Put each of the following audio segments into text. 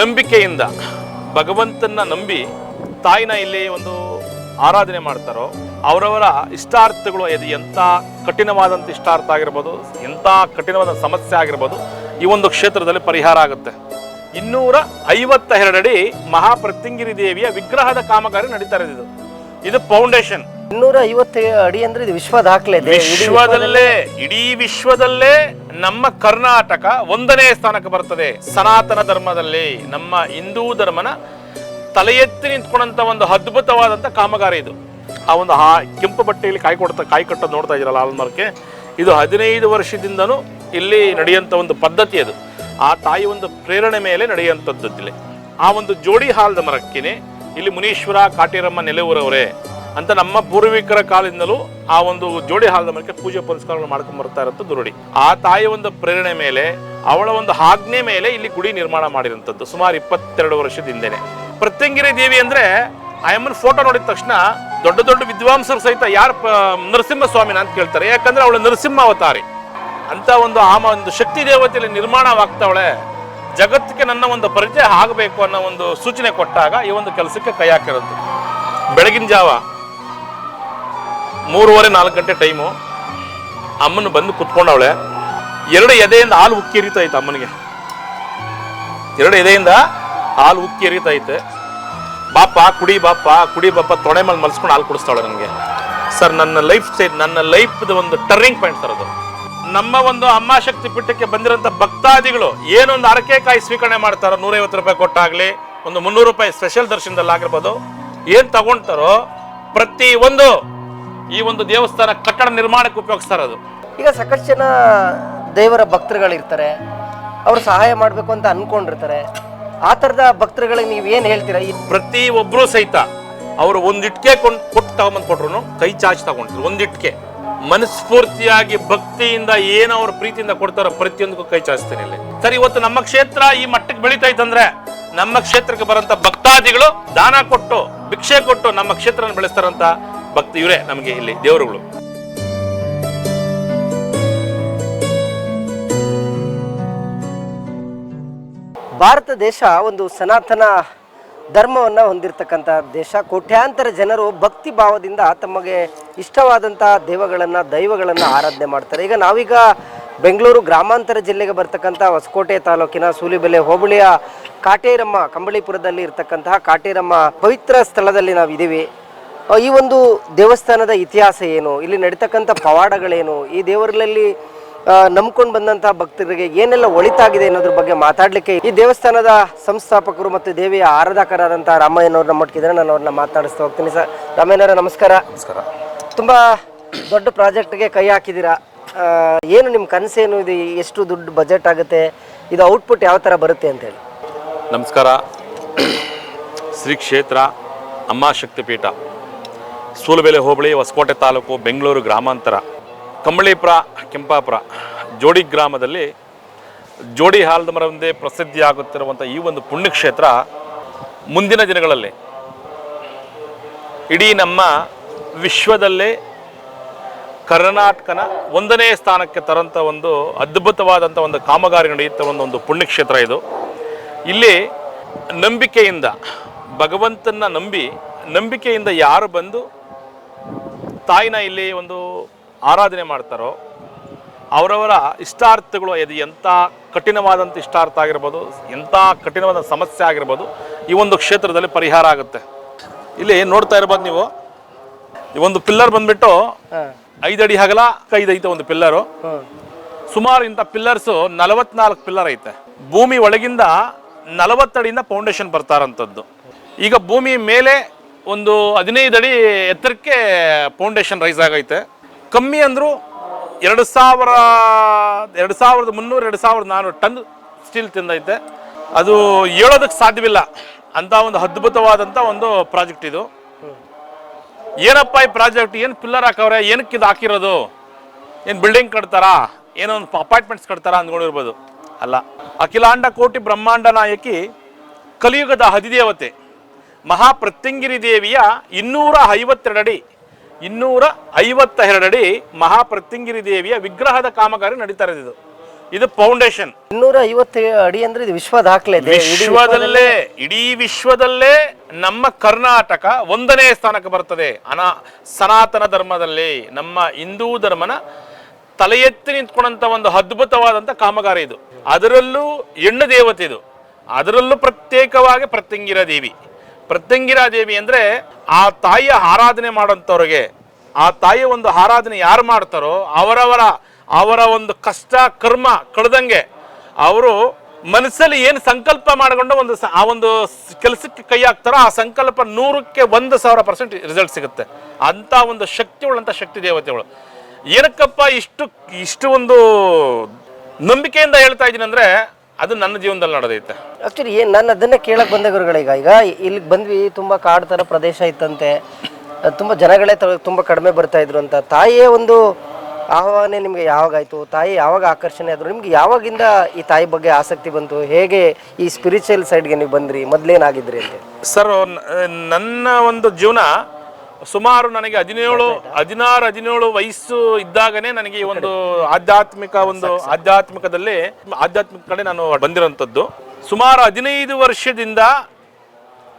ನಂಬಿಕೆಯಿಂದ ಭಗವಂತನ ನಂಬಿ ತಾಯಿನ ಇಲ್ಲಿ ಒಂದು ಆರಾಧನೆ ಮಾಡ್ತಾರೋ, ಅವರವರ ಇಷ್ಟಾರ್ಥಗಳು ಅದು ಎಂಥ ಕಠಿಣವಾದಂಥ ಇಷ್ಟಾರ್ಥ ಆಗಿರ್ಬೋದು, ಎಂಥ ಕಠಿಣವಾದ ಸಮಸ್ಯೆ ಆಗಿರ್ಬೋದು, ಈ ಒಂದು ಕ್ಷೇತ್ರದಲ್ಲಿ ಪರಿಹಾರ ಆಗುತ್ತೆ. ಇನ್ನೂರ ಐವತ್ತೆರಡು ಅಡಿ ಮಹಾಪ್ರತ್ಯಂಗಿರಿ ದೇವಿಯ ವಿಗ್ರಹದ ಕಾಮಗಾರಿ ನಡೀತಾ ಇರೋದು ಇದು. ಫೌಂಡೇಶನ್ ಇನ್ನೂರ ಐವತ್ತು ಅಡಿ ಅಂದ್ರೆ ಇದು ವಿಶ್ವ ದಾಖಲೆ ಇದೆ. ಇಡೀ ವಿಶ್ವದಲ್ಲೇ ಇಡೀ ವಿಶ್ವದಲ್ಲೇ ನಮ್ಮ ಕರ್ನಾಟಕ ಒಂದನೇ ಸ್ಥಾನಕ್ಕೆ ಬರ್ತದೆ ಸನಾತನ ಧರ್ಮದಲ್ಲಿ ನಮ್ಮ ಹಿಂದೂ ಧರ್ಮನ ತಲೆ ಎತ್ತಿ ನಿಂತ್ಕೊಂಡಂತ ಒಂದು ಅದ್ಭುತವಾದಂತ ಕಾಮಗಾರಿ ಇದು. ಆ ಒಂದು ಆ ಕೆಂಪು ಬಟ್ಟೆಯಲ್ಲಿ ಕಾಯಿ ಕೊಡ್ತಾ ಕಾಯಿ ಕಟ್ಟೋದು ನೋಡ್ತಾ ಇದ್ದೀರಲ್ಲ ಆಲ್ಮಾರ್ಕೆ ಇದು ಹದಿನೈದು ವರ್ಷದಿಂದನೂ ಇಲ್ಲಿ ನಡೆಯುವಂಥ ಒಂದು ಪದ್ಧತಿ ಅದು. ಆ ತಾಯಿ ಒಂದು ಪ್ರೇರಣೆ ಮೇಲೆ ನಡೆಯುವಂಥದ್ದು ಇಲ್ಲಿ. ಆ ಒಂದು ಜೋಡಿ ಹಾಲದ ಮರಕ್ಕೆ ಇಲ್ಲಿ ಮುನೀಶ್ವರ ಕಾಟೀರಮ್ಮ ನೆಲೆಯೂರವರೇ ಅಂತ ನಮ್ಮ ಪೂರ್ವಿಕರ ಕಾಲದಿಂದಲೂ ಆ ಒಂದು ಜೋಡಿ ಹಾಲದ ಮೇಲೆ ಪೂಜೆ ಪುರಸ್ಕಾರಗಳು ಮಾಡ್ಕೊಂಡು ಬರ್ತಾ ಇರೋದು ದುರುಡಿ. ಆ ತಾಯಿಯ ಒಂದು ಪ್ರೇರಣೆ ಮೇಲೆ, ಅವಳ ಒಂದು ಆಜ್ಞೆ ಮೇಲೆ ಇಲ್ಲಿ ಗುಡಿ ನಿರ್ಮಾಣ ಮಾಡಿರುವಂಥದ್ದು, ಸುಮಾರು ಇಪ್ಪತ್ತೆರಡು ವರ್ಷದ ಹಿಂದೆನೆ. ಪ್ರತ್ಯಂಗಿರಿ ದೇವಿ ಅಂದ್ರೆ ಆ ಅಮ್ಮನ ಫೋಟೋ ನೋಡಿದ ತಕ್ಷಣ ದೊಡ್ಡ ದೊಡ್ಡ ವಿದ್ವಾಂಸರು ಸಹಿತ ಯಾರು ನರಸಿಂಹ ಸ್ವಾಮಿನ ಅಂತ ಕೇಳ್ತಾರೆ. ಯಾಕಂದ್ರೆ ಅವಳು ನರಸಿಂಹ ಅವತಾರಿ. ಅಂತ ಒಂದು ಆಮ, ಒಂದು ಶಕ್ತಿ ದೇವತೆಯಲ್ಲಿ ನಿರ್ಮಾಣವಾಗ್ತಾವಳೆ. ಜಗತ್ತಿಗೆ ನನ್ನ ಒಂದು ಪರಿಚಯ ಆಗಬೇಕು ಅನ್ನೋ ಒಂದು ಸೂಚನೆ ಕೊಟ್ಟಾಗ ಈ ಒಂದು ಕೆಲಸಕ್ಕೆ ಕೈ ಹಾಕಿರೋದು. ಬೆಳಗಿನ ಜಾವ ಮೂರುವರೆ, ನಾಲ್ಕು ಗಂಟೆ ಟೈಮು. ಅಮ್ಮನ ಬಂದು ಕುತ್ಕೊಂಡವಳೆ. ಎರಡು ಎದೆಯಿಂದ ಹಾಲು ಉಕ್ಕಿ ಎರಿತೈತೆ ಅಮ್ಮನಿಗೆ. ಎರಡು ಎದೆಯಿಂದ ಹಾಲು ಉಕ್ಕಿ ಎರಿತಾ ಐತೆ ಬಾಪ ಕುಡಿ ಬಾಪ ಕುಡಿ ಬಾಪ ತೊಣೆ ಮೇಲೆ ಮಲ್ಸ್ಕೊಂಡು ಹಾಲು ಕುಡಿಸ್ತಾಳೆ ನನಗೆ. ಸರ್, ನನ್ನ ಲೈಫ್ ಸೈಡ್ ನನ್ನ ಲೈಫ್ದು ಒಂದು ಟರ್ನಿಂಗ್ ಪಾಯಿಂಟ್ ಸರ್ ಅದು. ನಮ್ಮ ಒಂದು ಅಮ್ಮ ಶಕ್ತಿ ಪೀಠಕ್ಕೆ ಬಂದಿರೋಂಥ ಭಕ್ತಾದಿಗಳು ಏನೊಂದು ಅರಕೆಕಾಯಿ ಸ್ವೀಕರಣೆ ಮಾಡ್ತಾರೋ, ನೂರೈವತ್ತು ರೂಪಾಯಿ ಕೊಟ್ಟಾಗಲಿ, ಒಂದು ಮುನ್ನೂರು ರೂಪಾಯಿ ಸ್ಪೆಷಲ್ ದರ್ಶನದಲ್ಲಿ ಆಗಿರ್ಬೋದು, ಏನು ತಗೊಳ್ತಾರೋ ಪ್ರತಿ ಒಂದು ಈ ಒಂದು ದೇವಸ್ಥಾನ ಕಟ್ಟಡ ನಿರ್ಮಾಣಕ್ಕೆ ಉಪಯೋಗಿಸ್ತಾರೆ ಅದು. ಈಗ ಸಾಕಷ್ಟು ಜನ ದೇವರ ಭಕ್ತರುಗಳಿರ್ತಾರೆ. ಅವ್ರು ಸಹಾಯ ಮಾಡಬೇಕು ಅಂತ ಅನ್ಕೊಂಡಿರ್ತಾರೆ. ಆ ಥರದ ಭಕ್ತರುಗಳಿಗೆ ನೀವು ಏನು ಹೇಳ್ತೀರಾ? ಈ ಪ್ರತಿ ಒಬ್ರು ಸಹಿತ ಅವರು ಒಂದಿಟ್ಕೆ ಕೊಂಡ್ ಕೊಟ್ಟು ತಗೊಂಬಂದ್ ಕೊಟ್ರು ಕೈ ಚಾಚಿ ತಗೊಂಡ್ರು ಒಂದಿಟ್ಕೆ ಮನಸ್ಫೂರ್ತಿಯಾಗಿ ಭಕ್ತಿಯಿಂದ ಏನು ಅವ್ರ ಪ್ರೀತಿಯಿಂದ ಕೊಡ್ತಾರೋ ಪ್ರತಿಯೊಂದಕ್ಕೂ ಕೈ ಚಾಚ್ತೀನಿ ಇಲ್ಲಿ. ಸರಿ ಇವತ್ತು ನಮ್ಮ ಕ್ಷೇತ್ರ ಈ ಮಟ್ಟಕ್ಕೆ ಬೆಳೀತಾ ಇತ್ತಂದ್ರೆ ನಮ್ಮ ಕ್ಷೇತ್ರಕ್ಕೆ ಬರೋಂಥ ಭಕ್ತಾದಿಗಳು ದಾನ ಕೊಟ್ಟು ಭಿಕ್ಷೆ ಕೊಟ್ಟು ನಮ್ಮ ಕ್ಷೇತ್ರ ಬೆಳೆಸ್ತಾರಂತ ಭಕ್ತಿ ಇವರೇ ನಮಗೆ ಇಲ್ಲಿ ದೇವರುಗಳು. ಭಾರತ ದೇಶ ಒಂದು ಸನಾತನ ಧರ್ಮವನ್ನು ಹೊಂದಿರತಕ್ಕಂಥ ದೇಶ. ಕೋಟ್ಯಾಂತರ ಜನರು ಭಕ್ತಿ ಭಾವದಿಂದ ತಮಗೆ ಇಷ್ಟವಾದಂತಹ ದೇವಗಳನ್ನು ದೈವಗಳನ್ನು ಆರಾಧನೆ ಮಾಡ್ತಾರೆ. ಈಗ ನಾವೀಗ ಬೆಂಗಳೂರು ಗ್ರಾಮಾಂತರ ಜಿಲ್ಲೆಗೆ ಬರ್ತಕ್ಕಂಥ ಹೊಸಕೋಟೆ ತಾಲೂಕಿನ ಸೂಲಿಬೆಲೆ ಹೋಬಳಿಯ ಕಾಟೇರಮ್ಮ ಕಂಬಳಿಪುರದಲ್ಲಿ ಇರ್ತಕ್ಕಂತಹ ಕಾಟೇರಮ್ಮ ಪವಿತ್ರ ಸ್ಥಳದಲ್ಲಿ ನಾವು ಇದ್ದೀವಿ ಆ, ಈ ಒಂದು ದೇವಸ್ಥಾನದ ಇತಿಹಾಸ ಏನು? ಇಲ್ಲಿ ನಡೀತಕ್ಕಂಥ ಪವಾಡಗಳೇನು? ಈ ದೇವರಲ್ಲಿ ನಂಬ್ಕೊಂಡು ಬಂದಂಥ ಭಕ್ತರಿಗೆ ಏನೆಲ್ಲ ಒಳಿತಾಗಿದೆ ಅನ್ನೋದ್ರ ಬಗ್ಗೆ ಮಾತಾಡಲಿಕ್ಕೆ ಈ ದೇವಸ್ಥಾನದ ಸಂಸ್ಥಾಪಕರು ಮತ್ತು ದೇವಿಯ ಆರಾಧಕರಾದಂಥ ರಾಮಯ್ಯನವ್ರ ನಮ್ಮ ಒಟ್ಟಿಗಿದ್ರೆ ನಾನು ಅವ್ರನ್ನ ಮಾತಾಡಿಸ್ತಾ ಹೋಗ್ತೀನಿ ಸರ್. ರಾಮಯ್ಯನವರ ನಮಸ್ಕಾರ. ನಮಸ್ಕಾರ. ತುಂಬ ದೊಡ್ಡ ಪ್ರಾಜೆಕ್ಟ್ಗೆ ಕೈ ಹಾಕಿದ್ದೀರಾ? ಏನು ನಿಮ್ಮ ಕನಸೇನು? ಇದು ಎಷ್ಟು ದುಡ್ಡು ಬಜೆಟ್ ಆಗುತ್ತೆ? ಇದು ಔಟ್ಪುಟ್ ಯಾವ ಥರ ಬರುತ್ತೆ ಅಂತೇಳಿ ನಮಸ್ಕಾರ. ಶ್ರೀ ಕ್ಷೇತ್ರ ಅಮ್ಮ ಶಕ್ತಿಪೀಠ. ಸೂಲಬೆಲೆ ಹೋಬಳಿ ಹೊಸಕೋಟೆ ತಾಲೂಕು ಬೆಂಗಳೂರು ಗ್ರಾಮಾಂತರ. ಕಂಬಳಿಪುರ, ಕೆಂಪಾಪುರ, ಜೋಡಿ ಗ್ರಾಮದಲ್ಲಿ ಜೋಡಿ ಹಾಲದ ಮರವಂದೇ ಪ್ರಸಿದ್ಧಿಯಾಗುತ್ತಿರುವಂಥ ಈ ಒಂದು ಪುಣ್ಯಕ್ಷೇತ್ರ ಮುಂದಿನ ದಿನಗಳಲ್ಲಿ ಇಡೀ ನಮ್ಮ ವಿಶ್ವದಲ್ಲೇ ಕರ್ನಾಟಕನ ಒಂದನೇ ಸ್ಥಾನಕ್ಕೆ ತರಂಥ ಒಂದು ಅದ್ಭುತವಾದಂಥ ಒಂದು ಕಾಮಗಾರಿ ನಡೆಯುತ್ತ ಒಂದು ಒಂದು ಪುಣ್ಯಕ್ಷೇತ್ರ ಇದು. ಇಲ್ಲಿ ನಂಬಿಕೆಯಿಂದ ಭಗವಂತನ ನಂಬಿ, ನಂಬಿಕೆಯಿಂದ ಯಾರು ಬಂದು ತಾಯಿನ ಇಲ್ಲಿ ಒಂದು ಆರಾಧನೆ ಮಾಡ್ತಾರೋ ಅವರವರ ಇಷ್ಟಾರ್ಥಗಳು ಇದು ಎಂಥ ಕಠಿಣವಾದಂಥ ಇಷ್ಟಾರ್ಥ ಆಗಿರ್ಬೋದು ಎಂಥ ಕಠಿಣವಾದ ಸಮಸ್ಯೆ ಆಗಿರ್ಬೋದು ಈ ಒಂದು ಕ್ಷೇತ್ರದಲ್ಲಿ ಪರಿಹಾರ ಆಗುತ್ತೆ. ಇಲ್ಲಿ ನೋಡ್ತಾ ಇರ್ಬೋದು ನೀವು ಈ ಒಂದು ಪಿಲ್ಲರ್ ಬಂದ್ಬಿಟ್ಟು ಐದಡಿ ಹಗಲ ಐದು ಐತೆ ಒಂದು ಪಿಲ್ಲರು. ಸುಮಾರು ಇಂಥ ಪಿಲ್ಲರ್ಸು ನಲವತ್ನಾಲ್ಕು ಪಿಲ್ಲರ್ ಐತೆ. ಭೂಮಿ ಒಳಗಿಂದ ನಲವತ್ತಡಿಯಿಂದ ಫೌಂಡೇಶನ್ ಬರ್ತಾರಂಥದ್ದು. ಈಗ ಭೂಮಿ ಮೇಲೆ ಒಂದು ಹದಿನೈದು ಅಡಿ ಎತ್ತರಕ್ಕೆ ಫೌಂಡೇಶನ್ ರೈಸ್ ಆಗೈತೆ. ಕಮ್ಮಿ ಅಂದರೂ ಎರಡು ಸಾವಿರ, ಎರಡು ಸಾವಿರದ ಮುನ್ನೂರು, ಎರಡು ಸಾವಿರದ ನಾನ್ನೂರು ಟನ್ ಸ್ಟೀಲ್ ತಿಂದೈತೆ. ಅದು ಹೇಳೋದಕ್ಕೆ ಸಾಧ್ಯವಿಲ್ಲ ಅಂತ ಒಂದು ಅದ್ಭುತವಾದಂಥ ಒಂದು ಪ್ರಾಜೆಕ್ಟ್ ಇದು. ಏನಪ್ಪ ಈ ಪ್ರಾಜೆಕ್ಟ್? ಏನು ಪಿಲ್ಲರ್ ಹಾಕವ್ರೆ? ಏನಕ್ಕೆ ಇದು ಹಾಕಿರೋದು? ಏನು ಬಿಲ್ಡಿಂಗ್ ಕಟ್ತಾರಾ? ಏನೋ ಒಂದು ಅಪಾರ್ಟ್ಮೆಂಟ್ಸ್ ಕಟ್ತಾರಾ ಅಂದ್ಕೊಂಡಿರ್ಬೋದು. ಅಲ್ಲ, ಅಖಿಲಾಂಡ ಕೋಟಿ ಬ್ರಹ್ಮಾಂಡ ನಾಯಕಿ ಕಲಿಯುಗದ ಹದಿದೇವತೆ ಮಹಾಪ್ರತ್ಯಂಗಿರಿ ದೇವಿಯ ಇನ್ನೂರ ಐವತ್ತೆರಡು ಅಡಿ ಇನ್ನೂರ ಐವತ್ತ ಎರಡು ಅಡಿ ಮಹಾಪ್ರತ್ಯಂಗಿರಿ ದೇವಿಯ ವಿಗ್ರಹದ ಕಾಮಗಾರಿ ನಡೀತಾ ಇರೋದು ಇದು ಇದು ಫೌಂಡೇಶನ್. ಇನ್ನೂರ ಐವತ್ತು ಅಡಿ ಅಂದ್ರೆ ಇದು ವಿಶ್ವ ದಾಖಲೆ ವಿಶ್ವದಲ್ಲೇ ಇಡೀ ವಿಶ್ವದಲ್ಲೇ ನಮ್ಮ ಕರ್ನಾಟಕ ಒಂದನೇ ಸ್ಥಾನಕ್ಕೆ ಬರ್ತದೆ ಅನಾ ಸನಾತನ ಧರ್ಮದಲ್ಲಿ ನಮ್ಮ ಹಿಂದೂ ಧರ್ಮನ ತಲೆ ಎತ್ತಿ ನಿಂತ್ಕೊಂಡಂತ ಒಂದು ಅದ್ಭುತವಾದಂತ ಕಾಮಗಾರಿ ಇದು. ಅದರಲ್ಲೂ ಹೆಣ್ಣು ದೇವತೆ ಇದು. ಅದರಲ್ಲೂ ಪ್ರತ್ಯೇಕವಾಗಿ ಪ್ರತ್ಯಂಗಿರ ದೇವಿ. ಪ್ರತ್ಯಂಗಿರ ದೇವಿ ಅಂದ್ರೆ ಆ ತಾಯಿಯ ಆರಾಧನೆ ಮಾಡೋಂಥವ್ರಿಗೆ ಆ ತಾಯಿಯ ಒಂದು ಆರಾಧನೆ ಯಾರು ಮಾಡ್ತಾರೋ ಅವರವರ, ಅವರ ಒಂದು ಕಷ್ಟ, ಕರ್ಮ ಕಳೆದಂಗೆ ಅವರು ಮನಸ್ಸಲ್ಲಿ ಏನು ಸಂಕಲ್ಪ ಮಾಡಿಕೊಂಡು ಒಂದು ಆ ಒಂದು ಕೆಲಸಕ್ಕೆ ಕೈ ಹಾಕ್ತಾರೋ ಆ ಸಂಕಲ್ಪ ನೂರಕ್ಕೆ ಒಂದು ಸಾವಿರ ಪರ್ಸೆಂಟ್ ರಿಸಲ್ಟ್ ಸಿಗುತ್ತೆ. ಅಂತ ಒಂದು ಶಕ್ತಿ ಉಳ್ಳಂಥ ಶಕ್ತಿ ದೇವತೆಗಳು. ಏನಕ್ಕಪ್ಪ ಇಷ್ಟು ಇಷ್ಟು ಒಂದು ನಂಬಿಕೆಯಿಂದ ಹೇಳ್ತಾ ಇದ್ದೀನಿ ಅಂದ್ರೆ ಅದು ನನ್ನ ಜೀವನದಲ್ಲಿ ನಡೆದೈತೆ. ಆಕ್ಚುಲಿ ಏನು ನಾನು ಅದನ್ನೇ ಕೇಳಕ್ ಬಂದೆ ಗುರುಗಳೀಗ ಈಗ ಇಲ್ಲಿಗೆ ಬಂದ್ವಿ ತುಂಬಾ ಕಾಡು ಥರ ಪ್ರದೇಶ ಇತ್ತಂತೆ. ತುಂಬ ಜನಗಳೇ ತುಂಬಾ ಕಡಿಮೆ ಬರ್ತಾ ಇದ್ರು ಅಂತ. ತಾಯಿಯೇ ಒಂದು ಆಹ್ವಾನ ನಿಮಗೆ ಯಾವಾಗಾಯಿತು? ತಾಯಿ ಯಾವಾಗ ಆಕರ್ಷಣೆ ಆದ್ರು? ನಿಮ್ಗೆ ಯಾವಾಗಿಂದ ಈ ತಾಯಿ ಬಗ್ಗೆ ಆಸಕ್ತಿ ಬಂತು? ಹೇಗೆ ಈ ಸ್ಪಿರಿಚುವಲ್ ಸೈಡ್ಗೆ ನೀವು ಬಂದ್ರಿ? ಮೊದ್ಲೇನಾಗಿದ್ರಿ ಅಂತ. ಸರ್ ನನ್ನ ಒಂದು ಜೀವನ ಸುಮಾರು ನನಗೆ ಹದಿನೇಳು, ಹದಿನಾರು, ಹದಿನೇಳು ವಯಸ್ಸು ಇದ್ದಾಗನೇ ನನಗೆ ಈ ಒಂದು ಆಧ್ಯಾತ್ಮಿಕ ಒಂದು ಆಧ್ಯಾತ್ಮಿಕದಲ್ಲಿ, ಆಧ್ಯಾತ್ಮಿಕ ಕಡೆ ನಾನು ಬಂದಿರೋಂಥದ್ದು ಸುಮಾರು ಹದಿನೈದು ವರ್ಷದಿಂದ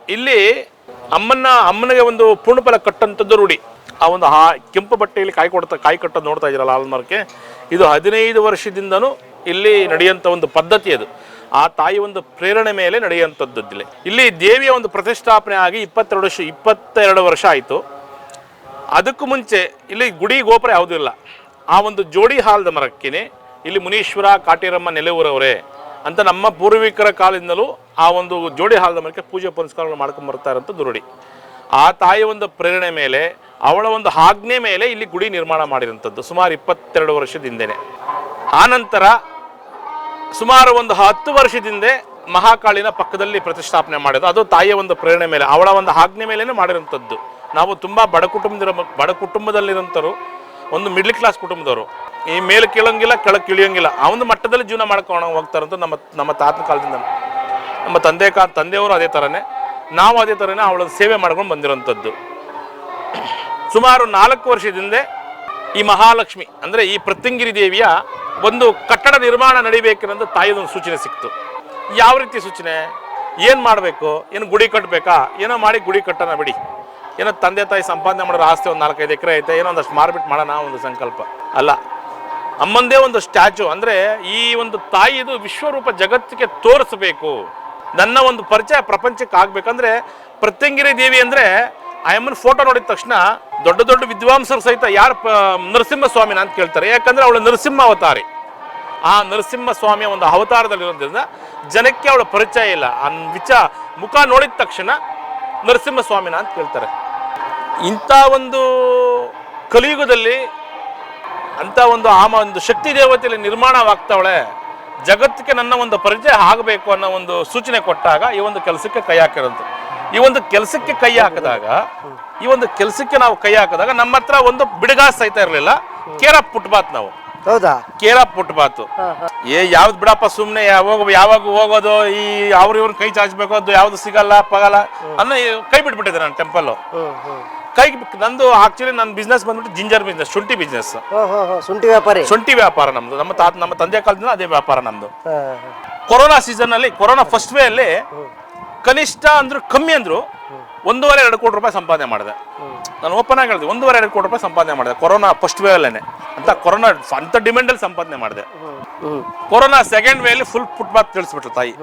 ಇಲ್ಲಿ ಅಮ್ಮನ ಅಮ್ಮನಿಗೆ ಒಂದು ಪೂರ್ಣಫಲ ಕಟ್ಟಂಥದ್ದು ರೂಢಿ. ಆ ಒಂದು ಹಾ, ಕೆಂಪು ಬಟ್ಟೆಯಲ್ಲಿ ಕಾಯಿ ಕೊಡ್ತಾ, ಕಾಯಿ ಕಟ್ಟೋದು ನೋಡ್ತಾ ಇದ್ದೀರಲ್ಲ ಹಾಲ್ಮಾರ್ಕೆ ಇದು ಹದಿನೈದು ವರ್ಷದಿಂದನೂ ಇಲ್ಲಿ ನಡೆಯುವಂಥ ಒಂದು ಪದ್ಧತಿ ಅದು. ಆ ತಾಯಿ ಒಂದು ಪ್ರೇರಣೆ ಮೇಲೆ ನಡೆಯುವಂಥದ್ದು ಇಲ್ಲಿ ದೇವಿಯ ಒಂದು ಪ್ರತಿಷ್ಠಾಪನೆ ಆಗಿ ಇಪ್ಪತ್ತೆರಡು ವರ್ಷ ಇಪ್ಪತ್ತೆರಡು ವರ್ಷ ಆಯಿತು. ಅದಕ್ಕೂ ಮುಂಚೆ ಇಲ್ಲಿ ಗುಡಿ ಗೋಪುರ ಯಾವುದೂ ಇಲ್ಲ. ಆ ಒಂದು ಜೋಡಿ ಹಾಲದ ಮರಕ್ಕೇನೆ ಇಲ್ಲಿ ಮುನೀಶ್ವರ, ಕಾಟೀರಮ್ಮ ನೆಲೆಯೂರವರೇ ಅಂತ ನಮ್ಮ ಪೂರ್ವಿಕರ ಕಾಲದಿಂದಲೂ ಆ ಒಂದು ಜೋಡಿ ಹಾಲದ ಮರಕ್ಕೆ ಪೂಜೆ ಪುನಸ್ಕಾರಗಳು ಮಾಡ್ಕೊಂಡು ಬರ್ತಾ ಇರೋಂಥ ದುರುಡಿ. ಆ ತಾಯಿ ಒಂದು ಪ್ರೇರಣೆ ಮೇಲೆ, ಅವಳ ಒಂದು ಆಜ್ಞೆ ಮೇಲೆ ಇಲ್ಲಿ ಗುಡಿ ನಿರ್ಮಾಣ ಮಾಡಿರೋಂಥದ್ದು ಸುಮಾರು ಇಪ್ಪತ್ತೆರಡು ವರ್ಷದಿಂದನೇ ಆನಂತರ ಸುಮಾರು ಒಂದು ಹತ್ತು ವರ್ಷದಿಂದ ಮಹಾಕಾಳಿನ ಪಕ್ಕದಲ್ಲಿ ಪ್ರತಿಷ್ಠಾಪನೆ ಮಾಡಿದ್ದು ಅದು ತಾಯಿಯ ಒಂದು ಪ್ರೇರಣೆ ಮೇಲೆ, ಅವಳ ಒಂದು ಆಜ್ಞೆ ಮೇಲೇನೆ ಮಾಡಿರೋಂಥದ್ದು ನಾವು ತುಂಬ ಬಡ ಕುಟುಂಬದ ಬಡ ಕುಟುಂಬದಲ್ಲಿರೋಂಥವ್ರು ಒಂದು ಮಿಡ್ಲ್ ಕ್ಲಾಸ್ ಕುಟುಂಬದವರು. ಈ ಮೇಲೆ ಕೇಳೋಂಗಿಲ್ಲ, ಕೆಳಗೆ ಕಿಳಿಯೋಂಗಿಲ್ಲ. ಆ ಒಂದು ಮಟ್ಟದಲ್ಲಿ ಜೀವನ ಮಾಡ್ಕೊಂಡು ಹೋಗ್ತಾರಂತ ನಮ್ಮ ನಮ್ಮ ತಾತನ ಕಾಲದಿಂದ. ನಮ್ಮ ತಂದೆ ಕಾ, ತಂದೆಯವರು ಅದೇ ಥರನೇ ನಾವು ಅದೇ ಥರನೇ ಅವಳ ಸೇವೆ ಮಾಡ್ಕೊಂಡು ಬಂದಿರೋಂಥದ್ದು ಸುಮಾರು ನಾಲ್ಕು ವರ್ಷದಿಂದ ಈ ಮಹಾಲಕ್ಷ್ಮಿ, ಅಂದರೆ ಈ ಪ್ರತ್ಯಂಗಿರಿ ದೇವಿಯ ಒಂದು ಕಟ್ಟಡ ನಿರ್ಮಾಣ ನಡಿಬೇಕೆನ್ನೋದು ತಾಯಿದೊಂದು ಸೂಚನೆ ಸಿಕ್ತು. ಯಾವ ರೀತಿ ಸೂಚನೆ? ಏನು ಮಾಡಬೇಕು? ಏನು ಗುಡಿ ಕಟ್ಟಬೇಕಾ ಏನೋ ಮಾಡಿ ಗುಡಿ ಕಟ್ಟೋಣ ಬಿಡಿ. ಏನೋ ತಂದೆ ತಾಯಿ ಸಂಪಾದನೆ ಮಾಡೋರು ಆಸ್ತಿ ಒಂದು ನಾಲ್ಕೈದು ಎಕರೆ ಐತೆ, ಏನೋ ಒಂದಷ್ಟು ಮಾರ್ಬಿಟ್ಟು ಮಾಡೋಣ ಒಂದು ಸಂಕಲ್ಪ. ಅಲ್ಲ, ಅಮ್ಮಂದೇ ಒಂದು ಸ್ಟ್ಯಾಚು, ಅಂದರೆ ಈ ಒಂದು ತಾಯಿದು ವಿಶ್ವರೂಪ ಜಗತ್ತಿಗೆ ತೋರಿಸಬೇಕು. ನನ್ನ ಒಂದು ಪರಿಚಯ ಪ್ರಪಂಚಕ್ಕೆ ಆಗಬೇಕಂದ್ರೆ ಪ್ರತ್ಯಂಗಿರಿ ದೇವಿ ಅಂದರೆ ಆ ಅಮ್ಮನ ಫೋಟೋ ನೋಡಿದ ತಕ್ಷಣ ದೊಡ್ಡ ದೊಡ್ಡ ವಿದ್ವಾಂಸರು ಸಹಿತ ಯಾರು ನರಸಿಂಹ ಸ್ವಾಮಿನ ಅಂತ ಕೇಳ್ತಾರೆ. ಯಾಕಂದ್ರೆ ಅವಳು ನರಸಿಂಹ ಅವತಾರಿ ಆ ನರಸಿಂಹ ಸ್ವಾಮಿಯ ಒಂದು ಅವತಾರದಲ್ಲಿರೋದ್ರಿಂದ ಜನಕ್ಕೆ ಅವಳ ಪರಿಚಯ ಇಲ್ಲ. ಆ ವಿಚ, ಮುಖ ನೋಡಿದ ತಕ್ಷಣ ನರಸಿಂಹ ಸ್ವಾಮಿನ ಅಂತ ಕೇಳ್ತಾರೆ. ಇಂಥ ಒಂದು ಕಲಿಯುಗದಲ್ಲಿ ಅಂತ ಒಂದು ಆಮ, ಒಂದು ಶಕ್ತಿ ದೇವತೆಯಲ್ಲಿ ನಿರ್ಮಾಣವಾಗ್ತಾವಳೆ, ಜಗತ್ತಿಗೆ ನನ್ನ ಒಂದು ಪರಿಚಯ ಆಗಬೇಕು ಅನ್ನೋ ಒಂದು ಸೂಚನೆ ಕೊಟ್ಟಾಗ ಈ ಒಂದು ಕೆಲಸಕ್ಕೆ ಕೈ ಹಾಕಿರೋದು. ಈ ಒಂದು ಕೆಲಸಕ್ಕೆ ಕೈ ಹಾಕಿದಾಗ ಈ ಒಂದು ಕೆಲಸಕ್ಕೆ ನಾವು ಕೈ ಹಾಕಿದಾಗ ನಮ್ಮ ಹತ್ರ ಒಂದು ಬಿಡಗಾಸ್ ಸಹಿತ ಇರಲಿಲ್ಲ. ಕೇರ ಪುಟ್ಬಾತ್ ನಾವು. ಹೌದಾ? ಕೇರ ಪುಟ್ಬಾತು. ಏ ಯಾವ್ದು ಬಿಡಪ್ಪ ಸುಮ್ಮನೆ ಯಾವಾಗ ಯಾವಾಗ ಹೋಗೋದು? ಈ ಅವ್ರ ಇವ್ರ ಕೈ ಚಾಚಬೇಕು ಅದು ಯಾವ್ದು ಸಿಗಲ್ಲ ಪಗಲ್ಲ ಅನ್ನೋ ಕೈ ಬಿಟ್ಬಿಟ್ಟಿದೆ ನಾನು ಹ್ಮ್ ಕೈ ನಂದು ಆಕ್ಚುಲಿ ನನ್ನ ಬಿಸ್ನೆಸ್ ಬಂದ್ಬಿಟ್ಟು ಜಿಂಜರ್ ಬಿಸ್ನೆಸ್ ಶುಂಠಿ ಬಿಸ್ನೆಸ್ ಶುಂಠಿ ವ್ಯಾಪಾರಿ? ಶುಂಠಿ ವ್ಯಾಪಾರ ನಮ್ದು. ನಮ್ಮ ತಾತ ನಮ್ಮ ತಂದೆ ಕಾಲದಿಂದ ಅದೇ ವ್ಯಾಪಾರ ನಮ್ದು. ಕೊರೋನಾ ಸೀಸನ್ ಅಲ್ಲಿ ಕೊರೋನಾ ಫಸ್ಟ್ ವೇ ಅಲ್ಲಿ ಕನಿಷ್ಠ ಅಂದ್ರು ಕಮ್ಮಿ ಅಂದ್ರು ಒಂದೂವರೆ, ಎರಡು ಕೋಟಿ ರೂಪಾಯಿ ಸಂಪಾದನೆ ಮಾಡಿದೆ. ನಾನು ಓಪನ್ ಆಗಿ ಹೇಳಿದೆ, ಒಂದೂವರೆ, ಎರಡು ಕೋಟಿ ರೂಪಾಯಿ ಸಂಪಾದನೆ ಮಾಡಿದೆ. ಕೊರೋನಾ ಫಸ್ಟ್ ವೇ ಅಲ್ಲೇನೆ. ಅಂತ ಕೊರೋನಾ, ಅಂತ ಡಿಮ್ಯಾಂಡಲ್ಲಿ ಸಂಪಾದನೆ ಮಾಡಿದೆ. ಕೊರೋನಾ ಸೆಕೆಂಡ್ ಅಲ್ಲಿ ಫುಲ್ ಫುಟ್ಪಾತ್ ತಿಳಿಸ್ಬಿಟ್ರು ತಾಯಿ.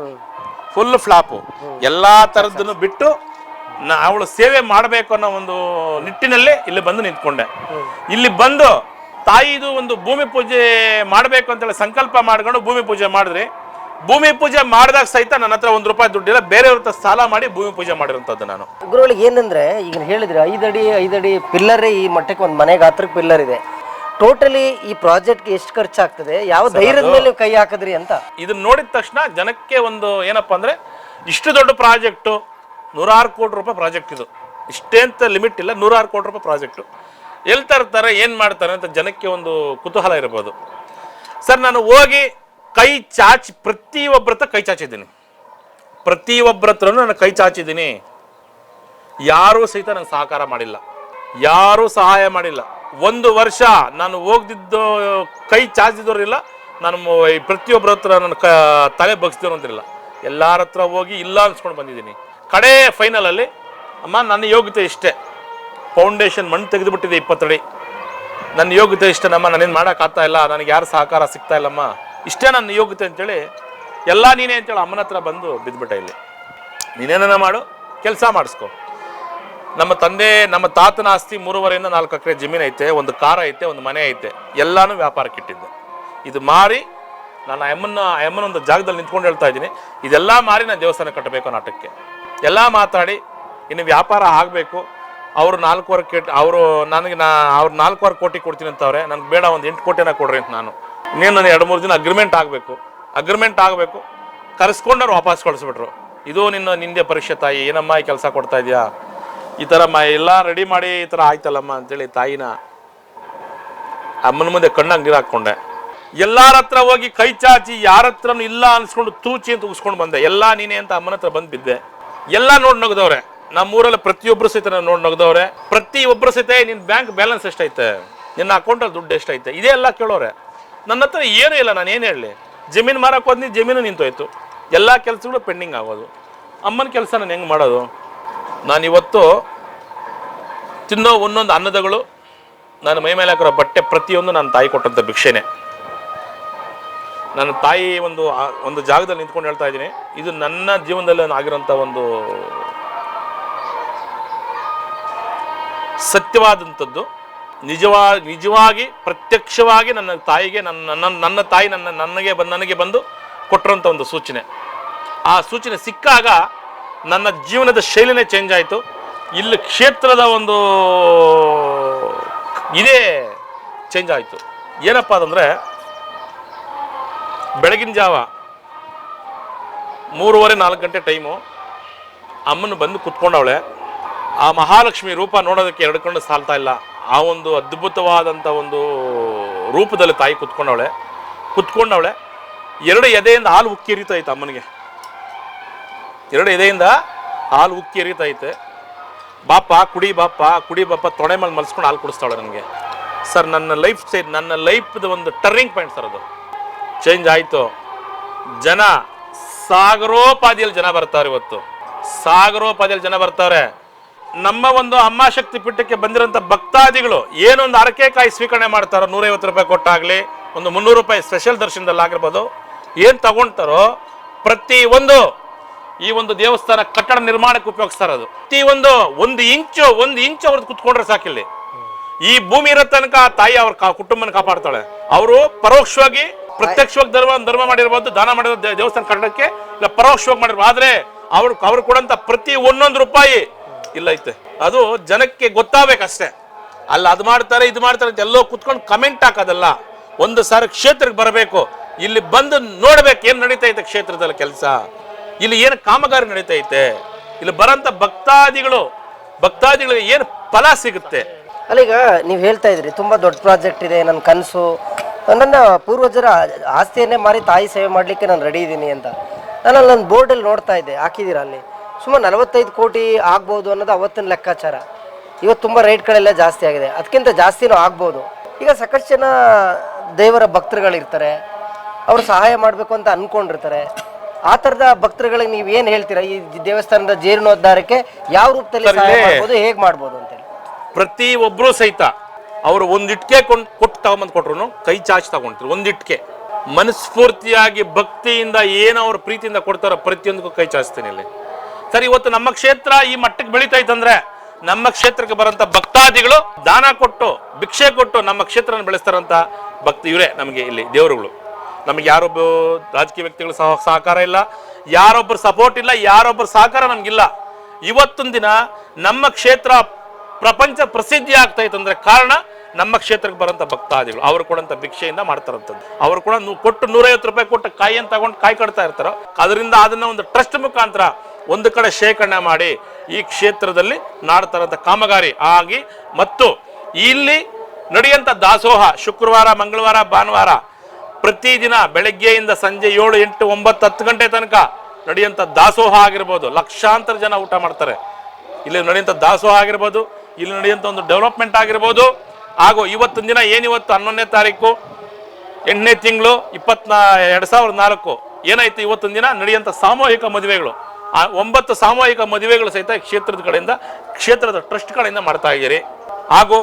ಫುಲ್ ಫ್ಲಾಪು ಎಲ್ಲಾ ತರದನ್ನು ಬಿಟ್ಟು ನಾ ಅವಳು ಸೇವೆ ಮಾಡಬೇಕು ಅನ್ನೋ ಒಂದು ನಿಟ್ಟಿನಲ್ಲಿ ಇಲ್ಲಿ ಬಂದು ನಿಂತ್ಕೊಂಡೆ. ಇಲ್ಲಿ ಬಂದು ತಾಯಿದು ಒಂದು ಭೂಮಿ ಪೂಜೆ ಮಾಡಬೇಕು ಅಂತೇಳಿ ಸಂಕಲ್ಪ ಮಾಡ್ಕೊಂಡು ಭೂಮಿ ಪೂಜೆ ಮಾಡಿದ್ರಿ ಭೂಮಿ ಪೂಜೆ ಮಾಡಿದಾಗ ಸಹಿತ ನನ್ನ ಹತ್ರ ಒಂದು ರೂಪಾಯಿ ದುಡ್ಡಿಲ್ಲ ಬೇರೆಯವ್ರ ಹತ್ರ ಸಾಲ ಮಾಡಿ ಭೂಮಿ ಪೂಜೆ ಮಾಡಿರೋಂಥದ್ದು ನಾನು. ಗುರುಗಳಿಗೆ ಏನಂದ್ರೆ ಈಗ ಹೇಳಿದ್ರೆ ಐದಡಿ ಐದಡಿ ಪಿಲ್ಲರೇ ಈ ಮಟ್ಟಕ್ಕೆ ಒಂದು ಮನೆ ಗಾತ್ರಕ್ಕೆ ಪಿಲ್ಲರ್ ಇದೆ. ಟೋಟಲಿ ಈ ಪ್ರಾಜೆಕ್ಟ್ಗೆ ಎಷ್ಟು ಖರ್ಚಾಗ್ತದೆ? ಯಾವ ಧೈರ್ಯದ ಮೇಲೆ ಕೈ ಹಾಕಿದ್ರಿ ಅಂತ. ಇದನ್ನ ನೋಡಿದ ತಕ್ಷಣ ಜನಕ್ಕೆ ಒಂದು ಏನಪ್ಪ ಅಂದ್ರೆ ಇಷ್ಟು ದೊಡ್ಡ ಪ್ರಾಜೆಕ್ಟು ನೂರಾರು ಕೋಟಿ ರೂಪಾಯಿ ಪ್ರಾಜೆಕ್ಟ್ ಇದು. ಇಷ್ಟೇ ಅಂತ ಲಿಮಿಟ್ ಇಲ್ಲ ನೂರಾರು ಕೋಟಿ ರೂಪಾಯಿ ಪ್ರಾಜೆಕ್ಟು. ಎಲ್ಲಿ ತರ್ತಾರೆ ಏನು ಮಾಡ್ತಾರೆ ಅಂತ ಜನಕ್ಕೆ ಒಂದು ಕುತೂಹಲ ಇರ್ಬೋದು. ಸರ್ ನಾನು ಹೋಗಿ ಕೈ ಚಾಚಿ ಪ್ರತಿಯೊಬ್ಬರ ಹತ್ರ ಕೈ ಚಾಚಿದ್ದೀನಿ. ಪ್ರತಿಯೊಬ್ಬರ ಹತ್ರನೂ ನಾನು ಕೈ ಚಾಚಿದ್ದೀನಿ. ಯಾರೂ ಸಹಿತ ನನಗೆ ಸಹಕಾರ ಮಾಡಿಲ್ಲ. ಯಾರೂ ಸಹಾಯ ಮಾಡಿಲ್ಲ. ಒಂದು ವರ್ಷ ನಾನು ಹೋಗ್ದಿದ್ದು, ಕೈ ಚಾಚಿದವರಿಲ್ಲ ನಾನು ಪ್ರತಿಯೊಬ್ಬರ ಹತ್ರ ನನ್ನ ಕ, ತಲೆ ಬಗ್ಸಿದ್ರು ಅಂತಿರಲ್ಲ. ಎಲ್ಲರ ಹತ್ರ ಹೋಗಿ ಇಲ್ಲ ಅನ್ಸ್ಕೊಂಡು ಬಂದಿದ್ದೀನಿ. ಕಡೆ ಫೈನಲಲ್ಲಿ ಅಮ್ಮ, ನನ್ನ ಯೋಗ್ಯತೆ ಇಷ್ಟೇ. ಫೌಂಡೇಶನ್ ಮಣ್ಣು ತೆಗೆದುಬಿಟ್ಟಿದೆ ಇಪ್ಪತ್ತಡಿ. ನನ್ನ ಯೋಗ್ಯತೆ ಇಷ್ಟೇ, ನಮ್ಮ ನಾನೇನು ಮಾಡೋಕ್ಕಾಗ್ತಾ ಇಲ್ಲ. ನನಗೆ ಯಾರು ಸಹಕಾರ ಸಿಗ್ತಾ ಇಲ್ಲಮ್ಮ. ಇಷ್ಟೇ ನನ್ನ ಯೋಗ್ಯತೆ ಅಂತೇಳಿ ಎಲ್ಲ ನೀನೇ ಅಂತೇಳಿ ಅಮ್ಮನ ಹತ್ರ ಬಂದು ಬಿದ್ದುಬಿಟ್ಟೆ ಇಲ್ಲಿ. ನೀನೇನ ಮಾಡು, ಕೆಲಸ ಮಾಡಿಸ್ಕೊ. ನಮ್ಮ ತಂದೆ, ನಮ್ಮ ತಾತನ ಆಸ್ತಿ ಮೂರುವರೆಯಿಂದ ನಾಲ್ಕು ಎಕರೆ ಜಮೀನು ಐತೆ, ಒಂದು ಕಾರ ಐತೆ, ಒಂದು ಮನೆ ಐತೆ, ಎಲ್ಲಾನು ವ್ಯಾಪಾರಕ್ಕೆ ಇಟ್ಟಿದ್ದೆ. ಇದು ಮಾರಿ ನಾನು ಅಮ್ಮನ ಅಮ್ಮನ ಒಂದು ಜಾಗದಲ್ಲಿ ನಿಂತ್ಕೊಂಡು ಹೇಳ್ತಾ ಇದ್ದೀನಿ. ಇದೆಲ್ಲ ಮಾರಿ ನಾನು ದೇವಸ್ಥಾನ ಕಟ್ಟಬೇಕು ನಾಟಕಕ್ಕೆ ಎಲ್ಲ ಮಾತಾಡಿ, ಇನ್ನು ವ್ಯಾಪಾರ ಆಗಬೇಕು. ಅವರು ನಾಲ್ಕೂವರೆ ಕೇಟ್, ಅವರು ನನಗೆ ನಾ, ಅವ್ರು ನಾಲ್ಕೂವರೆ ಕೋಟಿ ಕೊಡ್ತೀನಿ ಅಂತವ್ರೆ, ನನಗೆ ಬೇಡ, ಒಂದು ಎಂಟು ಕೋಟಿನ ಕೊಡ್ರಿ ಅಂತ ನಾನು. ಇನ್ನೇನು ನಾನು ಎರಡು ಮೂರು ದಿನ ಅಗ್ರಿಮೆಂಟ್ ಆಗಬೇಕು. ಅಗ್ರಿಮೆಂಟ್ ಆಗಬೇಕು. ಕರೆಸ್ಕೊಂಡವ್ರು ವಾಪಸ್ ಕಳಿಸ್ಬಿಟ್ರು. ಇದು ನಿನ್ನ ನಿಂದೆ ಪರೀಕ್ಷೆ ತಾಯಿ, ಏನಮ್ಮ ಈ ಕೆಲಸ ಕೊಡ್ತಾ ಇದೆಯಾ? ಈ ಥರ ಮ, ಎಲ್ಲ ರೆಡಿ ಮಾಡಿ ಈ ಥರ ಆಯ್ತಲ್ಲಮ್ಮ ಅಂತೇಳಿ ತಾಯಿನ ಅಮ್ಮನ ಮುಂದೆ ಕಣ್ಣು ನೀರು ಹಾಕ್ಕೊಂಡೆ. ಎಲ್ಲಾರ ಹತ್ರ ಹೋಗಿ ಕೈ ಚಾಚಿ ಯಾರ ಹತ್ರನೂ ಇಲ್ಲ ಅನ್ಸ್ಕೊಂಡು ತೂಚಿ ಅಂತ ಉಗಿಸ್ಕೊಂಡು ಬಂದೆ. ಎಲ್ಲ ನೀನೇ ಅಂತ ಅಮ್ಮನ ಹತ್ರ ಬಂದು ಬಿದ್ದೆ. ಎಲ್ಲ ನೋಡಿ ನಗದವ್ರೆ. ನಮ್ಮೂರಲ್ಲಿ ಪ್ರತಿಯೊಬ್ಬರು ಸಹಿತ ನೋಡಿ ನಗ್ದವ್ರೆ. ಪ್ರತಿಯೊಬ್ಬರು ಸಹಿತ ನಿನ್ನ ಬ್ಯಾಂಕ್ ಬ್ಯಾಲೆನ್ಸ್ ಎಷ್ಟೈತೆ ನಿನ್ನ ಅಕೌಂಟಲ್ಲಿ ದುಡ್ಡು ಎಷ್ಟೈತೆ ಇದೇ ಎಲ್ಲ ಕೇಳೋರೆ. ನನ್ನ ಹತ್ರ ಏನೂ ಇಲ್ಲ, ನಾನು ಏನು ಹೇಳಲಿ. ಜಮೀನು ಮಾರಕ್ಕೆ ಹೋದ್ನಿ, ಜಮೀನು ನಿಂತೋಯ್ತು. ಎಲ್ಲ ಕೆಲಸಗಳು ಪೆಂಡಿಂಗ್ ಆಗೋದು. ಅಮ್ಮನ ಕೆಲಸ ನಾನು ಹೆಂಗೆ ಮಾಡೋದು? ನಾನು ಇವತ್ತು ತಿನ್ನೋ ಒಂದೊಂದು ಅನ್ನದಗಳು, ನಾನು ಮೈ ಮೇಲೆ ಹಾಕಿರೋ ಬಟ್ಟೆ ಪ್ರತಿಯೊಂದು ನನ್ನ ತಾಯಿ ಕೊಟ್ಟಂಥ ಭಿಕ್ಷೆನೆ. ನನ್ನ ತಾಯಿ ಒಂದು ಒಂದು ಜಾಗದಲ್ಲಿ ನಿಂತ್ಕೊಂಡು ಹೇಳ್ತಾ ಇದ್ದೀನಿ. ಇದು ನನ್ನ ಜೀವನದಲ್ಲಿ ಆಗಿರೋಂಥ ಒಂದು ಸತ್ಯವಾದಂಥದ್ದು ನಿಜವಾ ನಿಜವಾಗಿ ಪ್ರತ್ಯಕ್ಷವಾಗಿ ನನ್ನ ತಾಯಿಗೆ ನನ್ನ ನನ್ನ ನನ್ನ ತಾಯಿ ನನ್ನ ನನಗೆ ಬಂದು ನನಗೆ ಬಂದು ಕೊಟ್ಟಿರೋಂಥ ಒಂದು ಸೂಚನೆ. ಆ ಸೂಚನೆ ಸಿಕ್ಕಾಗ ನನ್ನ ಜೀವನದ ಶೈಲಿನೇ ಚೇಂಜ್ ಆಯಿತು. ಇಲ್ಲಿ ಕ್ಷೇತ್ರದ ಒಂದು ಇದೇ ಚೇಂಜ್ ಆಯಿತು. ಏನಪ್ಪ ಅದಂದರೆ ಬೆಳಗಿನ ಜಾವ ಮೂರುವರೆ ನಾಲ್ಕು ಗಂಟೆ ಟೈಮು ಅಮ್ಮನ ಬಂದು ಕುತ್ಕೊಂಡವಳೆ. ಆ ಮಹಾಲಕ್ಷ್ಮಿ ರೂಪ ನೋಡೋದಕ್ಕೆ ಎರಡು ಕಂಡು ಸಾಲ್ತಾ ಇಲ್ಲ. ಆ ಒಂದು ಅದ್ಭುತವಾದಂಥ ಒಂದು ರೂಪದಲ್ಲಿ ತಾಯಿ ಕುತ್ಕೊಂಡವಳೆ. ಕುತ್ಕೊಂಡವಳೆ. ಎರಡು ಎದೆಯಿಂದ ಹಾಲು ಉಕ್ಕಿ ಹರಿತೈತೆ ಅಮ್ಮನಿಗೆ. ಎರಡು ಎದೆಯಿಂದ ಹಾಲು ಉಕ್ಕಿ ಹರಿತೈತೆ ಬಾಪ, ಕುಡಿ ಬಾಪ ಕುಡಿ ಬಾಪ, ತೊಡೆ ಮೇಲೆ ಮಲ್ಸ್ಕೊಂಡು ಹಾಲು ಕುಡಿಸ್ತಾಳೆ ನನಗೆ. ಸರ್, ನನ್ನ ಲೈಫ್ ಸ್ಟೈಲ್ ನನ್ನ ಲೈಫ್ದ ಒಂದು ಟರ್ನಿಂಗ್ ಪಾಯಿಂಟ್ ಸರ್ ಅದು. ಚೇಂಜ್ ಆಯಿತು. ಜನ ಸಾಗರೋಪಾದಿಯಲ್ಲಿ ಜನ ಬರ್ತಾರೆ ಇವತ್ತು. ಸಾಗರೋಪಾದಿಯಲ್ಲಿ ಜನ ಬರ್ತಾರೆ. ನಮ್ಮ ಒಂದು ಅಮ್ಮ ಶಕ್ತಿ ಪೀಠಕ್ಕೆ ಬಂದಿರೋಂಥ ಭಕ್ತಾದಿಗಳು ಏನೊಂದು ಅರಕೆಕಾಯಿ ಸ್ವೀಕರಣೆ ಮಾಡ್ತಾರೋ ನೂರೈವತ್ತು ರೂಪಾಯಿ ಕೊಟ್ಟಾಗಲಿ, ಒಂದು ಮುನ್ನೂರು ರೂಪಾಯಿ ಸ್ಪೆಷಲ್ ದರ್ಶನದಲ್ಲಿ ಆಗಿರ್ಬೋದು, ಏನು ಪ್ರತಿ ಒಂದು ಈ ಒಂದು ದೇವಸ್ಥಾನ ಕಟ್ಟಡ ನಿರ್ಮಾಣಕ್ಕೆ ಉಪಯೋಗಿಸ್ತಾರೆ ಅದು. ಪ್ರತಿ ಒಂದು ಒಂದು ಇಂಚು ಒಂದು ಇಂಚು ಅವ್ರದ್ದು ಕುತ್ಕೊಂಡ್ರೆ ಸಾಕಿಲ್ಲಿ. ಈ ಭೂಮಿ ಇರೋ ತನಕ ತಾಯಿ ಅವ್ರ ಕುಟುಂಬನ ಕಾಪಾಡ್ತಾಳೆ. ಅವರು ಪರೋಕ್ಷವಾಗಿ, ಪ್ರತ್ಯಕ್ಷವಾಗಿ ಧರ್ಮ ಧರ್ಮ ಮಾಡಿರ್ಬೋದು, ದಾನ ಮಾಡಿರೋ ದೇವಸ್ಥಾನ ಕಟ್ಟಡಕ್ಕೆ ಇಲ್ಲ, ಪರೋಕ್ಷವಾಗಿ ಮಾಡಿರ್ಬೋದು. ಆದ್ರೆ ಅವ್ರು ಅವ್ರು ಕೊಡಂತ ಪ್ರತಿ ಒಂದೊಂದು ರೂಪಾಯಿ ಇಲ್ಲ ಐತೆ. ಅದು ಜನಕ್ಕೆ ಗೊತ್ತಾಗಬೇಕಷ್ಟೇ. ಅಲ್ಲ ಅದು ಮಾಡ್ತಾರೆ, ಇದು ಮಾಡ್ತಾರೆ ಅಂತ ಎಲ್ಲೋ ಕುತ್ಕೊಂಡು ಕಮೆಂಟ್ ಹಾಕೋದಲ್ಲ. ಒಂದು ಸಾರಿ ಕ್ಷೇತ್ರಕ್ಕೆ ಬರಬೇಕು. ಇಲ್ಲಿ ಬಂದು ನೋಡ್ಬೇಕು ಏನ್ ನಡೀತೈತೆ ಕ್ಷೇತ್ರದಲ್ಲಿ ಕೆಲಸ. ಇಲ್ಲಿ ಏನು ಕಾಮಗಾರಿ ನಡೀತೈತೆ ಇಲ್ಲಿ ಬರೋಂಥ ಭಕ್ತಾದಿಗಳು, ಭಕ್ತಾದಿಗಳಿಗೆ ಏನು ಫಲ ಸಿಗುತ್ತೆ? ಅಲ್ಲ ಈಗ ನೀವು ಹೇಳ್ತಾ ಇದ್ರಿ, ತುಂಬ ದೊಡ್ಡ ಪ್ರಾಜೆಕ್ಟ್ ಇದೆ ನನ್ನ ಕನಸು. ನನ್ನ ಪೂರ್ವಜರ ಆಸ್ತಿಯನ್ನೇ ಮಾರಿ ತಾಯಿ ಸೇವೆ ಮಾಡಲಿಕ್ಕೆ ನಾನು ರೆಡಿ ಇದ್ದೀನಿ ಅಂತ. ನಾನು ಅಲ್ಲಿ ನನ್ನ ಬೋರ್ಡಲ್ಲಿ ನೋಡ್ತಾ ಇದ್ದೆ ಹಾಕಿದ್ದೀರಾ ಅಲ್ಲಿ. ಸುಮಾರು ನಲವತ್ತೈದು ಕೋಟಿ ಆಗ್ಬೋದು ಅನ್ನೋದು ಅವತ್ತಿನ ಲೆಕ್ಕಾಚಾರ. ಇವತ್ತು ತುಂಬ ರೇಟ್ಗಳೆಲ್ಲ ಜಾಸ್ತಿ ಆಗಿದೆ. ಅದಕ್ಕಿಂತ ಜಾಸ್ತಿನೂ ಆಗ್ಬೋದು. ಈಗ ಸಾಕಷ್ಟು ಜನ ದೇವರ ಭಕ್ತರುಗಳಿರ್ತಾರೆ. ಅವರು ಸಹಾಯ ಮಾಡಬೇಕು ಅಂತ ಅಂದ್ಕೊಂಡಿರ್ತಾರೆ ಆ ಥರದ ಭಕ್ತರುಗಳಿಗೆ ನೀವು ಏನು ಹೇಳ್ತೀರಾ? ಈ ದೇವಸ್ಥಾನದ ಜೀರ್ಣೋದ್ಧಾರಕ್ಕೆ ಯಾವ ರೂಪದಲ್ಲಿ ಸಹಾಯ ಮಾಡ್ಬೋದು ಹೇಗೆ ಮಾಡ್ಬೋದು ಅಂತೇಳಿ ಪ್ರತಿ ಒಬ್ಬರು ಸಹಿತ ಅವರು ಒಂದಿಟ್ಕೆ ಕೊಂಡು ಕೊಟ್ಟು ತಗೊಂಬಂದು ಕೊಟ್ರು ಕೈ ಚಾಚಿ ತಗೊಂಡ್ರು ಒಂದಿಟ್ಕೆ ಮನಸ್ಫೂರ್ತಿಯಾಗಿ ಭಕ್ತಿಯಿಂದ ಏನು ಅವ್ರ ಪ್ರೀತಿಯಿಂದ ಕೊಡ್ತಾರೋ ಪ್ರತಿಯೊಂದಕ್ಕೂ ಕೈ ಚಾಚ್ತೀನಿ ಇಲ್ಲಿ. ಸರ್, ಇವತ್ತು ನಮ್ಮ ಕ್ಷೇತ್ರ ಈ ಮಟ್ಟಕ್ಕೆ ಬೆಳೀತೈತಂದ್ರೆ ನಮ್ಮ ಕ್ಷೇತ್ರಕ್ಕೆ ಬರೋಂಥ ಭಕ್ತಾದಿಗಳು ದಾನ ಕೊಟ್ಟು, ಭಿಕ್ಷೆ ಕೊಟ್ಟು ನಮ್ಮ ಕ್ಷೇತ್ರನ ಬೆಳೆಸ್ತಾರಂತ ಭಕ್ತಿ ಇವರೇ ನಮಗೆ ಇಲ್ಲಿ ದೇವರುಗಳು. ನಮಗೆ ಯಾರೊಬ್ಬ ರಾಜಕೀಯ ವ್ಯಕ್ತಿಗಳ ಸಹ ಸಹಕಾರ ಇಲ್ಲ, ಯಾರೊಬ್ಬರ ಸಪೋರ್ಟ್ ಇಲ್ಲ, ಯಾರೊಬ್ಬರು ಸಹಕಾರ ನಮಗಿಲ್ಲ. ಇವತ್ತೊಂದು ದಿನ ನಮ್ಮ ಕ್ಷೇತ್ರ ಪ್ರಪಂಚ ಪ್ರಸಿದ್ಧಿ ಆಗ್ತಾ ಕಾರಣ ನಮ್ಮ ಕ್ಷೇತ್ರಕ್ಕೆ ಬರೋಂಥ ಭಕ್ತಾದಿಗಳು. ಅವರು ಕೊಡಂತ ಭಿಕ್ಷೆಯಿಂದ ಮಾಡ್ತಾರಂಥದ್ದು ಅವರು ಕೂಡ ಕೊಟ್ಟು ನೂರೈವತ್ತು ರೂಪಾಯಿ ಕೊಟ್ಟು ಕಾಯಿಯನ್ನು ತಗೊಂಡು ಕಾಯಿ ಕಟ್ತಾ ಇರ್ತಾರೋ, ಅದರಿಂದ ಅದನ್ನ ಒಂದು ಟ್ರಸ್ಟ್ ಮುಖಾಂತರ ಒಂದು ಕಡೆ ಶೇಖರಣೆ ಮಾಡಿ ಈ ಕ್ಷೇತ್ರದಲ್ಲಿ ನಾಡ್ತಾರಂಥ ಕಾಮಗಾರಿ ಆಗಿ ಮತ್ತು ಇಲ್ಲಿ ನಡೆಯುವಂಥ ದಾಸೋಹ ಶುಕ್ರವಾರ, ಮಂಗಳವಾರ, ಭಾನುವಾರ ಪ್ರತಿದಿನ ಬೆಳಗ್ಗೆಯಿಂದ ಸಂಜೆ ಏಳು, ಎಂಟು, ಒಂಬತ್ತು, ಹತ್ತು ಗಂಟೆ ತನಕ ನಡೆಯುವಂಥ ದಾಸೋಹ ಆಗಿರ್ಬೋದು. ಲಕ್ಷಾಂತರ ಜನ ಊಟ ಮಾಡ್ತಾರೆ. ಇಲ್ಲಿ ನಡೆಯುವಂಥ ದಾಸೋಹ ಆಗಿರ್ಬೋದು, ಇಲ್ಲಿ ನಡೆಯುವಂಥ ಒಂದು ಡೆವಲಪ್ಮೆಂಟ್ ಆಗಿರ್ಬೋದು. ಹಾಗೂ ಇವತ್ತಿನ ದಿನ ಏನಿವತ್ತು ಹನ್ನೊಂದನೇ ತಾರೀಕು, ಎಂಟನೇ ತಿಂಗಳು, ಇಪ್ಪತ್ನಾ, ಎರಡು ಸಾವಿರದ ನಾಲ್ಕು. ಏನಾಯ್ತು? ಇವತ್ತೊಂದು ದಿನ ನಡೆಯುವಂಥ ಸಾಮೂಹಿಕ ಮದುವೆಗಳು. ಆ ಒಂಬತ್ತು ಸಾಮೂಹಿಕ ಮದುವೆಗಳು ಸಹಿತ ಕ್ಷೇತ್ರದ ಕಡೆಯಿಂದ, ಕ್ಷೇತ್ರದ ಟ್ರಸ್ಟ್ ಕಡೆಯಿಂದ ಮಾಡ್ತಾ ಇದ್ದೀರಿ. ಹಾಗೂ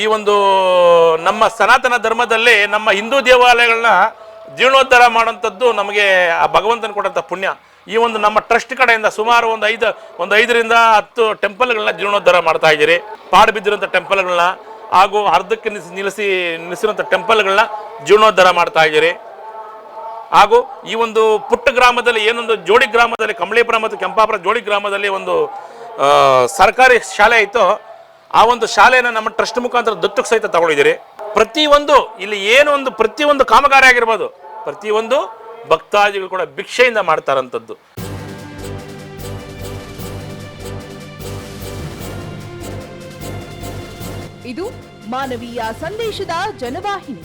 ಈ ಒಂದು ನಮ್ಮ ಸನಾತನ ಧರ್ಮದಲ್ಲಿ ನಮ್ಮ ಹಿಂದೂ ದೇವಾಲಯಗಳನ್ನ ಜೀರ್ಣೋದ್ಧಾರ ಮಾಡುವಂಥದ್ದು ನಮಗೆ ಆ ಭಗವಂತನ ಕೊಟ್ಟಂಥ ಪುಣ್ಯ. ಈ ಒಂದು ನಮ್ಮ ಟ್ರಸ್ಟ್ ಕಡೆಯಿಂದ ಸುಮಾರು ಒಂದು ಐದು, ಒಂದು ಐದರಿಂದ ಹತ್ತು ಟೆಂಪಲ್ಗಳನ್ನ ಜೀರ್ಣೋದ್ಧಾರ ಮಾಡ್ತಾ ಇದ್ದೀರಿ. ಪಾಡು ಬಿದ್ದಿರೋಂಥ ಟೆಂಪಲ್ಗಳನ್ನ ಹಾಗೂ ಅರ್ಧಕ್ಕೆ ನಿಲ್ಲಿಸಿ ನಿಲ್ಲಿಸಿ ನಿಲ್ಲಿಸಿರುವಂಥ ಟೆಂಪಲ್ಗಳನ್ನ ಜೀರ್ಣೋದ್ಧಾರ ಮಾಡ್ತಾ ಇದ್ದೀರಿ. ಹಾಗೂ ಈ ಒಂದು ಪುಟ್ಟ ಗ್ರಾಮದಲ್ಲಿ ಏನೊಂದು ಜೋಡಿ ಗ್ರಾಮದಲ್ಲಿ ಕಮಳೀಪುರ ಮತ್ತು ಕೆಂಪಾಪುರ ಜೋಡಿ ಗ್ರಾಮದಲ್ಲಿ ಒಂದು ಸರ್ಕಾರಿ ಶಾಲೆ ಇತ್ತು, ಆ ಒಂದು ಶಾಲೆಯನ್ನು ನಮ್ಮ ಟ್ರಸ್ಟ್ ಮುಖಾಂತರ ದತ್ತಕ್ಕೆ ಸಹಿತ ತಗೊಂಡಿದ್ದೀರಿ. ಪ್ರತಿಯೊಂದು ಇಲ್ಲಿ ಏನು ಒಂದು ಪ್ರತಿಯೊಂದು ಕಾಮಗಾರಿ ಆಗಿರ್ಬೋದು ಪ್ರತಿಯೊಂದು ಭಕ್ತಾದಿಗಳು ಕೂಡ ಭಿಕ್ಷೆಯಿಂದ ಮಾಡ್ತಾರಂಥದ್ದು ಇದು ಮಾನವೀಯ ಸಂದೇಶದ ಜನವಾಹಿನಿ.